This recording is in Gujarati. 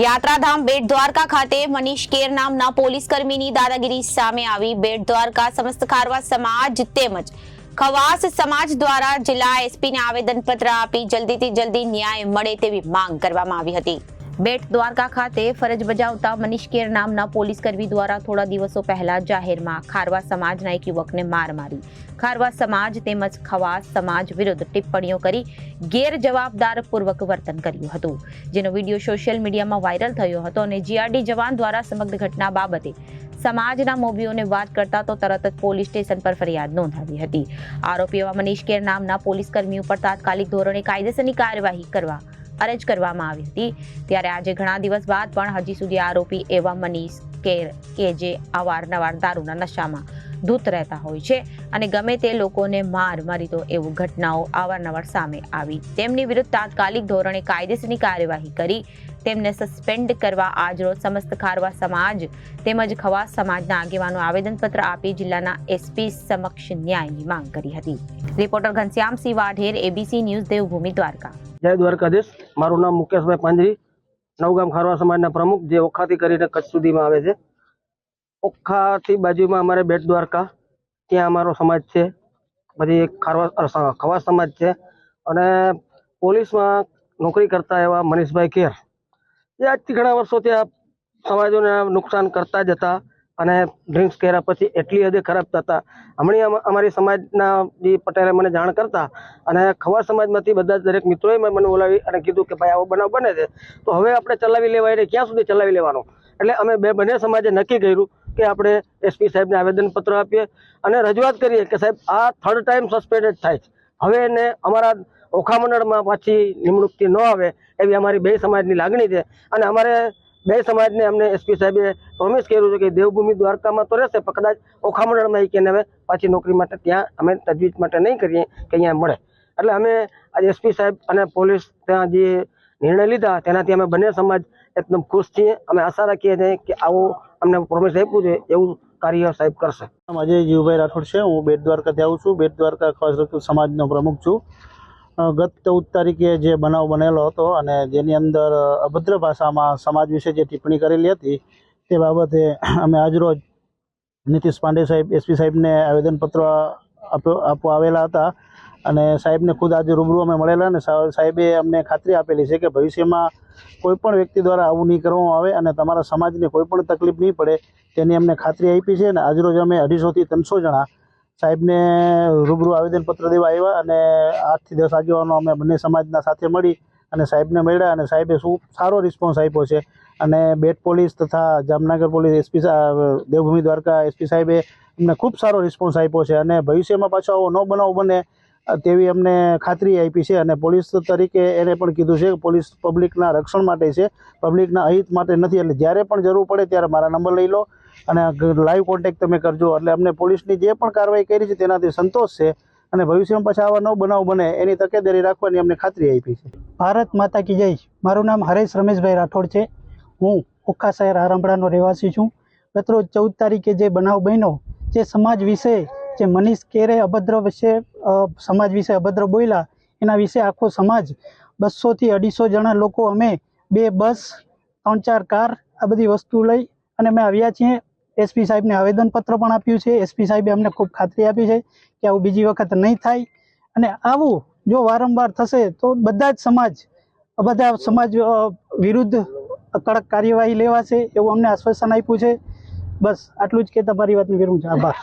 યાત્રાધામ બેટ દ્વારકા ખાતે મનીષ કેર નામના પોલીસ કર્મીની દાદાગીરી સામે આવી. બેટ દ્વારકા સમસ્ત ખારવા સમાજ તેમજ ખવાસ સમાજ દ્વારા જિલ્લા એસપીને આવેદનપત્ર આપી જલ્દીથી જલ્દી ન્યાય મળે તેવી માંગ કરવામાં આવી હતી. બેટ દ્વારકા ખાતે ફરજ બજાવતા મનીષ કેર નામના પોલીસ કર્મી દ્વારા થોડા દિવસો પહેલા જાહેરમાં ખારવા સમાજના એક યુવકને માર મારી. ખારવા સમાજ તેમજ ખવાસ સમાજ વિરુદ્ધ ટિપ્પણીઓ કરી ગેરજવાબદારપૂર્વક વર્તન કર્યું હતું, જેનો વીડિયો સોશિયલ મીડિયામાં વાયરલ થયો હતો અને જીઆરડી જવાન દ્વારા સમગ્ર ઘટના બાબતે સમાજના મોભીઓને વાત કરતા તો તરત જ પોલીસ સ્ટેશન પર ફરિયાદ નોંધાવી હતી. આરોપીઓમાં મનીષ કેર નામના પોલીસ કર્મી ઉપર તાત્કાલિક ધોરણે કાયદેસરની કાર્યવાહી કરવા અરજ કરવામાં આવી હતી. ત્યારે આજે ઘણા દિવસ બાદ પણ હજી સુધી આરોપી એવા મનીષ કેર કે જે અવારનવાર દારૂના નશામાં ધૂત રહેતા હોય છે અને ગમે તે લોકોને માર મારી તો એવું ઘટનાઓ અવારનવાર સામે આવી. તેમની વિરુદ્ધ તાત્કાલિક ધોરણે કાયદેસરની કાર્યવાહી કરી. તેમને સસ્પેન્ડ કરવા આજરોજ સમસ્ત ખારવા સમાજ તેમજ ખવાસ સમાજના આગેવાનો આવેદનપત્ર આપી જિલ્લાના એસપી સમક્ષ ન્યાયની માંગ કરી હતી. Reporter Ghanshyamsinh Vadher, ABC news Devbhoomi Dwarka. જય દ્વારકાધીશ. મારું નામ મુકેશભાઈ પાંજરી, નવગામ ખારવા સમાજના પ્રમુખ, જે ઓખાથી કરીને કચ્છ સુધીમાં આવે છે. ઓખાથી બાજુમાં અમારે બેટ દ્વારકા, ત્યાં અમારો સમાજ છે. પછી ખારવા ખવાસ સમાજ છે. અને પોલીસમાં નોકરી કરતા એવા મનીષભાઈ કેર એ આજથી ઘણા વર્ષોથી આ સમાજોને નુકસાન કરતા જ હતા. અને ડ્રિંક્સ કર્યા પછી એટલી હદે ખરાબ થતા. હમણાં અમારી સમાજના જે પટેલે મને જાણ કરતા અને ખવા સમાજમાંથી બધા દરેક મિત્રોએ મને બોલાવી અને કીધું કે ભાઈ આવો બનાવ બને છે. તો હવે આપણે ચલાવી લેવાય ને ક્યાં સુધી ચલાવી લેવાનો? એટલે અમે બે, બંને સમાજે નક્કી કર્યું કે આપણે એસપી સાહેબને આવેદનપત્ર આપીએ અને રજૂઆત કરીએ કે સાહેબ, આ થર્ડ ટાઈમ સસ્પેન્ડેડ થાય છે. હવે એને અમારા ઓખા મંડળમાં પાછી નિમણૂકથી ન આવે એવી અમારી બે સમાજની લાગણી છે. અને અમારે બે સમાજને અમને એસપી સાહેબે પ્રોમિસ કર્યું છે કે દેવભૂમિ દ્વારકામાં તો રહેશે, પણ કદાચ ઓખા મંડળમાં કે હવે પાછી નોકરી માટે ત્યાં અમે તજવીજ માટે નહીં કરીએ કે અહીંયા મળે. એટલે અમે આજે એસપી સાહેબ અને પોલીસ ત્યાં જે નિર્ણય લીધા, તેનાથી અમે બંને સમાજ એકદમ ખુશ છીએ. અમે આશા રાખીએ છીએ કે આવું અમને પ્રોમિસ આપ્યું છે, એવું કાર્ય સાહેબ કરશે. આજે જીવભાઈ રાઠોડ છે. હું બેટ દ્વારકાથી આવું છું. બેટ દ્વારકા ખાસ સમાજનો પ્રમુખ છું. ગત ચૌદ તારીખે જે બનાવ બનેલો હતો અને જેની અંદર અભદ્ર ભાષામાં સમાજ વિશે જે ટિપ્પણી કરેલી હતી, તે બાબતે અમે આજરોજ નીતિશ પાંડે સાહેબ એસપી સાહેબને આવેદનપત્ર આપ્યો આપવા આવેલા હતા અને સાહેબને ખુદ આજે રૂબરૂ અમે મળેલા અને સાહેબે અમને ખાતરી આપેલી છે કે ભવિષ્યમાં કોઈપણ વ્યક્તિ દ્વારા આવું નહીં કરવામાં આવે અને તમારા સમાજને કોઈ પણ તકલીફ નહીં પડે તેની અમને ખાતરી આપી છે અને આજરોજ અમે અઢીસોથી ત્રણસો જણા સાહેબને રૂબરૂ આવેદનપત્ર દેવા આવ્યા અને આઠથી દસ આગેવાનો અમે બંને સમાજના સાથે મળી અને સાહેબને મળ્યા અને સાહેબે શું સારો રિસ્પોન્સ આપ્યો છે. અને બેટ પોલીસ તથા Jamnagar police SP Devbhoomi Dwarka SP સાહેબે અમને ખૂબ સારો રિસ્પોન્સ આપ્યો છે અને ભવિષ્યમાં પાછો આવો ન બનાવ બને તેવી અમને ખાતરી આપી છે અને પોલીસ તરીકે એને પણ કીધું છે કે પોલીસ પબ્લિકના રક્ષણ માટે છે. પબ્લિકના અહિત માટે નથી. એટલે જ્યારે પણ જરૂર પડે ત્યારે મારા નંબર લઈ લો. અને લાઈવ કોન્ટેક તમે કરજો. એટલે અમને પોલીસની જે પણ કાર્યવાહી કરી છે તેનાથી સંતોષ છે અને ભવિષ્યમાં પાછા આવા નવ બનાવ બને એની તકેદારી રાખવાની અમને ખાતરી આપી છે. ભારત માતા કી જય. મારું નામ હરેશ રમેશભાઈ રાઠોડ છે. હું ઓખા શહેર આરંભડાનો રહેવાસી છું. ગતરોજ ચૌદ તારીખે જે બનાવ બન્યો, જે સમાજ વિશે જે મનીષ કેરે અભદ્ર વિશે સમાજ વિશે અભદ્ર બોલ્યા, એના વિશે આખો સમાજ બસોથી અઢીસો જણા લોકો, અમે બે બસ, ત્રણ ચાર કાર આ બધી વસ્તુ લઈ અને અમે આવ્યા છીએ. એસપી સાહેબને આવેદનપત્ર પણ આપ્યું છે. એસપી સાહેબે અમને ખૂબ ખાતરી આપી છે કે આવું બીજી વખત નહીં થાય. અને આવું જો વારંવાર થશે તો બધા જ સમાજ, બધા સમાજ વિરુદ્ધ કડક કાર્યવાહી લેવાશે એવું અમને આશ્વાસન આપ્યું છે. બસ, આટલું જ કે તમારી વાતની વિરુદ્ધ આભાર.